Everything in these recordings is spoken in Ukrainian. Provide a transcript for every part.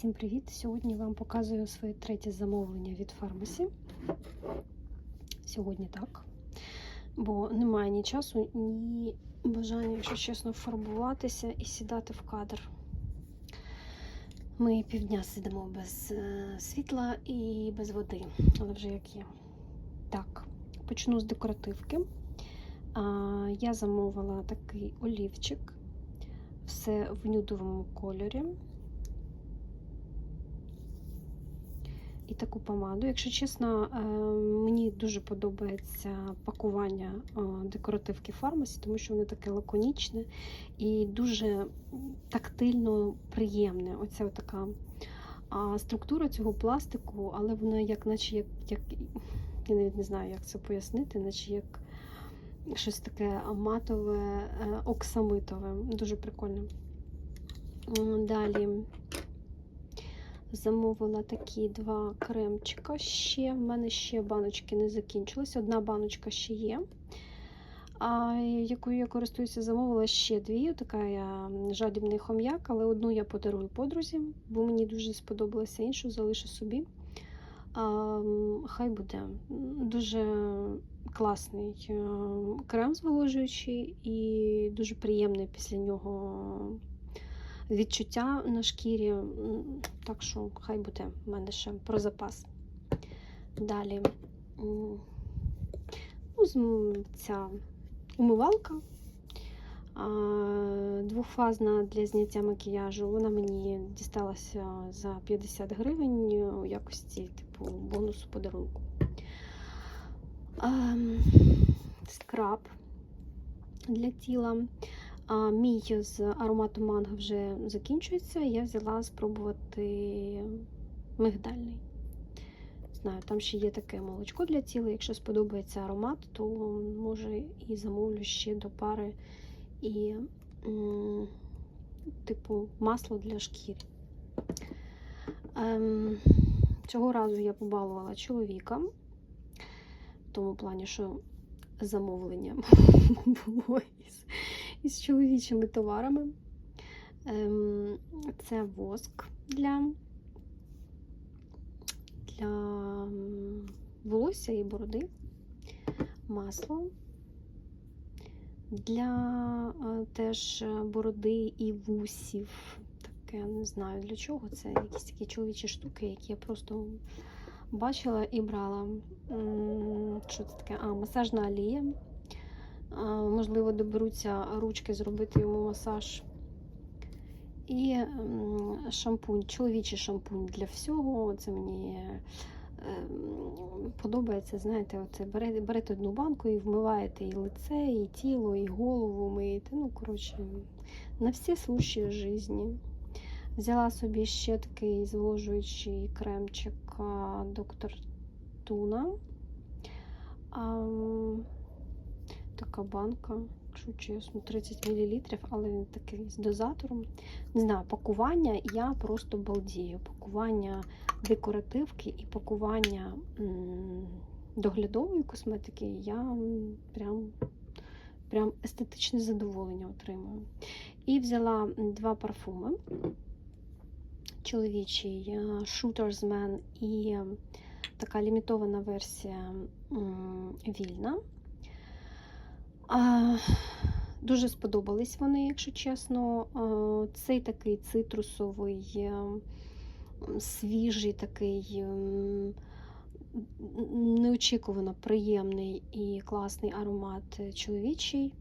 Всім привіт! Сьогодні вам показую своє третє замовлення від фармасі. Сьогодні так. Бо немає ні часу, ні бажання, якщо чесно, фарбуватися і сідати в кадр. Ми півдня сидимо без е, світла і без води, але вже як є. Так, почну з декоративки. Я замовила такий олівчик, все в нюдовому кольорі. Таку помаду. Якщо чесно, е, мені дуже подобається пакування е, декоративки фармасі, тому що воно таке лаконічне і дуже тактильно приємне. Оця така структура цього пластику, але вона як наче як, як я навіть не знаю, як це пояснити, наче як щось таке матове, е, оксамитове. Дуже прикольно. Далі Замовила такі два кремчика. Ще в мене ще баночки не закінчились. Одна баночка ще є, а якою я користуюся, замовила ще дві. Така я жадібний хом'як, але одну я подарую подрузі, бо мені дуже сподобалося іншу, залишу собі. А, Хай буде дуже класний е, крем зволожуючий і дуже приємний після нього відчуття на шкірі, так що хай буде в мене ще про запас. Далі ну, ця умивалка двохфазна для зняття макіяжу. Вона мені дісталася за 50 гривень у якості типу бонусу подарунку. Скраб для тіла. А мій з аромату манго вже закінчується. Я взяла спробувати мигдальний. Знаю, там ще є таке молочко для тіла. Якщо сподобається аромат, то може і замовлю ще до пари і, типу, масло для шкіри. Ем, Цього разу я побалувала чоловіка, в тому плані, що замовлення було із із чоловічими товарами. Ем, це воск для для волосся і бороди, масло для е, теж бороди і вусів. Таке, не знаю для чого. Це якісь такі чоловічі штуки, які я просто бачила і брала. Що це таке? А, масажна олія. Можливо, доберуться ручки зробити йому масаж. І шампунь, чоловічий шампунь для всього. Це мені ем, подобається, знаєте, оце берете, берете одну банку і вмиваєте і лице, і тіло, і голову миєте. Ну, коротше, на всі случаї житті. Взяла собі ще такий зволожуючий кремчик доктор Туна така банка, якщо чесно, 30 мл, але він такий з дозатором. Не знаю, пакування я просто балдію. Пакування декоративки і пакування доглядової косметики я прям прям естетичне задоволення отримую. І взяла два парфуми. Чоловічий Shooter's Man і така лімітована версія вільна. Дуже сподобались вони, якщо чесно. Цей такий цитрусовий, е, свіжий, такий неочікувано приємний і класний аромат чоловічий.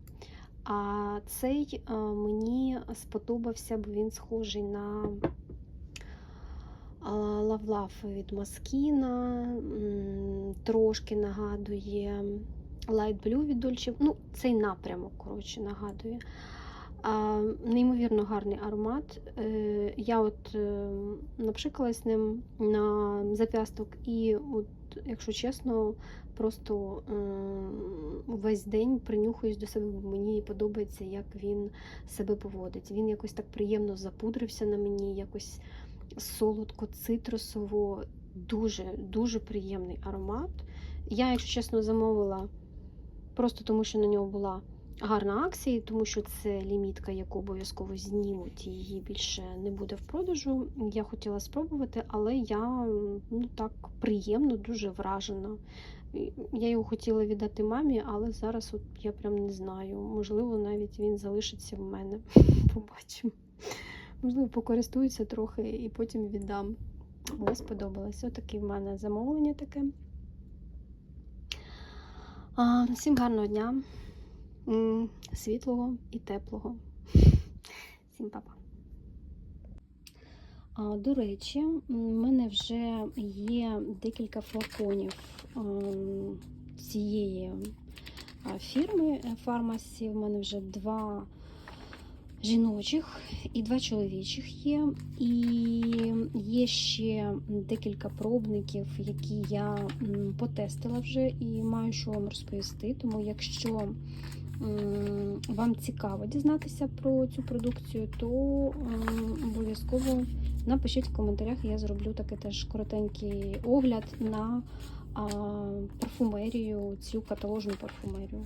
А цей е, мені сподобався, бо він схожий на лавлаф від Маскіна, трошки нагадує. Light Blue від Dolce, ну, цей напрямок, коротше, нагадує. А, Неймовірно гарний аромат. Е, Я от е, напшикалась ним на зап'ясток, і, от, якщо чесно, просто е, весь день принюхуюсь до себе, бо мені подобається, як він себе поводить. Він якось так приємно запудрився на мені, якось солодко, цитрусово, дуже дуже приємний аромат. Я, якщо чесно, замовила просто тому що на нього була гарна акція, тому що це лімітка, яку обов'язково знімуть, і її більше не буде в продажу. Я хотіла спробувати, але я ну так приємно, дуже вражена. Я його хотіла віддати мамі, але зараз от я прям не знаю. Можливо, навіть він залишиться в мене. Побачимо. Можливо, покористуюся трохи і потім віддам. Але сподобалось. Отаке в мене замовлення таке. Всім гарного дня, світлого і теплого. Всім па-па. До речі, в мене вже є декілька флаконів цієї фірми е, фармасі. В мене вже два жіночих і два чоловічих є. І є ще декілька пробників, які я потестила вже і маю що вам розповісти. Тому якщо вам цікаво дізнатися про цю продукцію, то обов'язково напишіть в коментарях, я зроблю такий теж коротенький огляд на парфумерію, цю каталожну парфумерію.